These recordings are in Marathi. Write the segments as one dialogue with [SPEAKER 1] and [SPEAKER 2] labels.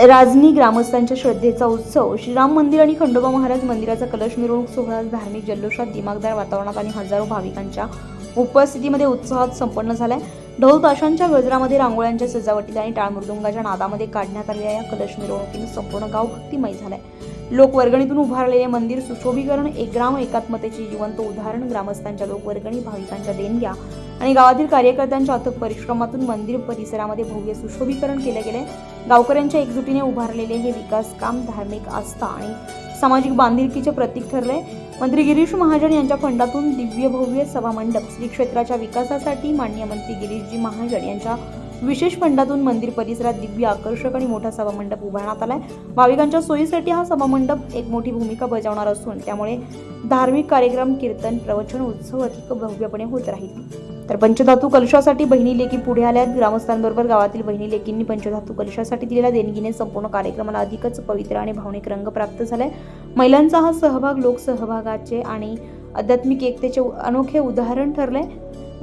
[SPEAKER 1] राजनी ग्रामस्थांच्या श्रद्धेचा उत्सव. श्रीराम मंदिर आणि खंडोबा महाराज मंदिराचा कलश मिरवणूक सोहळा धार्मिक जल्लोषात दिमागदार वातावरणात आणि हजारो भाविकांच्या उपस्थितीमध्ये उत्साहात संपन्न झालाय. ढोल ताशांच्या गजरामध्ये रांगोळ्यांच्या सजावटीत आणि टाळमृदुंगाच्या नादामध्ये काढण्यात आलेल्या या कलश मिरवणुकीने संपूर्ण गाव भक्तिमय झालाय. लोकवर्गणीतून उभारलेले मंदिर सुशोभीकरण एक ग्राम एकात्मतेचे जिवंत उदाहरण ग्रामस्थांच्या लोकवर्गणी भाविकांच्या देणग्या आणि गावातील कार्यकर्त्यांच्या अथक परिश्रमातून मंदिर परिसरामध्ये भव्य सुशोभीकरण केले गेले गावकऱ्यांच्या एकजुटीने उभारलेले हे विकास काम धार्मिक आस्था आणि सामाजिक बांधिलकीचे प्रतीक ठरले मंत्री गिरीश महाजन यांच्या फंडातून दिव्य भव्य सभामंडप श्री क्षेत्राच्या विकासासाठी माननीय मंत्री गिरीशजी महाजन यांच्या विशेष फंडातून मंदिर परिसरात दिव्य आकर्षक आणि मोठा सभामंडप उभारण्यात आलाय. भाविकांच्या सोयीसाठी हा सभामंडप एक मोठी भूमिका बजावणार असून त्यामुळे धार्मिक कार्यक्रम कीर्तन प्रवचन उत्सव अधिक भव्यपणे होत राहील. तर पंचधातू कलशासाठी बहिणी लेकी पुढे आल्यात. ग्रामस्थांबरोबर गावातील बहिणी लेकींनी पंचधातू कलशासाठी दिलेल्या देणगीने संपूर्ण कार्यक्रमाला अधिकच पवित्र आणि भावनिक रंग प्राप्त झालाय. महिलांचा हा सहभाग लोकसहभागाचे आणि आध्यात्मिक एकतेचे अनोखे उदाहरण ठरले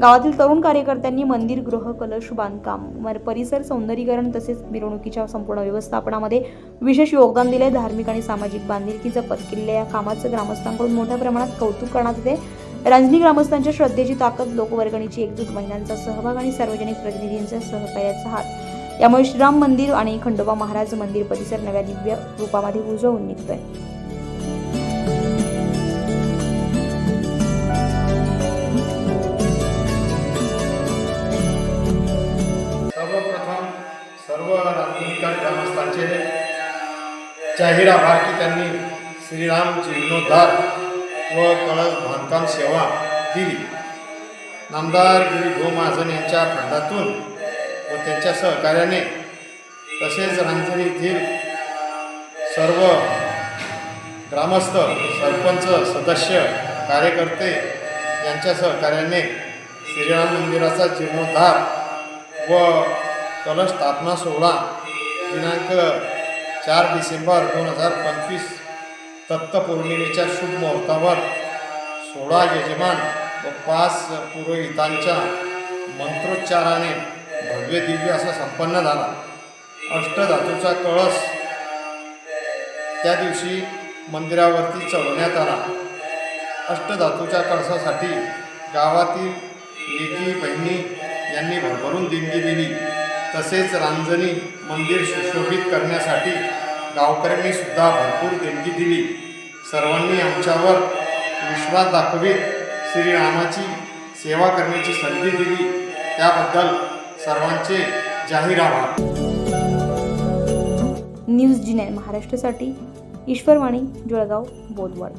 [SPEAKER 1] गावातील तरुण कार्यकर्त्यांनी मंदिर गृह कलश बांधकाम मर- परिसर सौंदर्यीकरण तसेच मिरवणुकीच्या संपूर्ण व्यवस्थापनामध्ये विशेष योगदान दिले. धार्मिक आणि सामाजिक बांधिलकी जपत केलेल्या या कामाचं ग्रामस्थांकडून मोठ्या प्रमाणात कौतुक करण्यात येते. रांजणी ग्रामस्थांच्या श्रद्धेची ताकद लोकवर्गणीची एकजूट महिलांचा सहभाग आणि सार्वजनिक प्रतिनिधींचा सहकार्याचा हात. यामुळे श्रीराम मंदिर आणि खंडोबा महाराज मंदिर परिसर नव्या दिव्य रूपामध्ये उजवून निघतोय.
[SPEAKER 2] सर्व राजनीतिकार ग्रामस्थांचे जाहीर आभार की त्यांनी श्रीराम जीर्णोद्धार व कळस बांधकाम सेवा दिली. नामदार गिरी गो महाजन यांच्या फंडातून व त्यांच्या सहकार्याने तसेच रांजणी येथील सर्व ग्रामस्थ सरपंच सदस्य कार्यकर्ते यांच्या सहकार्याने श्रीराम मंदिराचा जीर्णोद्धार व कलश स्थापना सोहळा दिनांक चार डिसेंबर दोन हजार पंचवीस दत्तपौर्णिमेच्या शुभ मुहूर्तावर सोळा यजमान व पाच पुरोहितांच्या मंत्रोच्चाराने भव्य दिव्य असा संपन्न झाला. अष्टधातूचा कळस त्या दिवशी मंदिरावरती चढवण्यात आला. अष्टधातूच्या कळसासाठी गावातील एकी बहिणी यांनी भरभरून देणगी दिली. तसेच रांजणी मंदिर सुशोभित करण्यासाठी गावकऱ्यांनी सुद्धा भरपूर देणगी दिली. सर्वांनी आमच्यावर विश्वास दाखवीत श्रीरामाची सेवा करण्याची संधी दिली. त्याबद्दल सर्वांचे जाहीर आभार.
[SPEAKER 1] न्यूज जिने महाराष्ट्रासाठी ईश्वरवाणी जळगाव बोदवड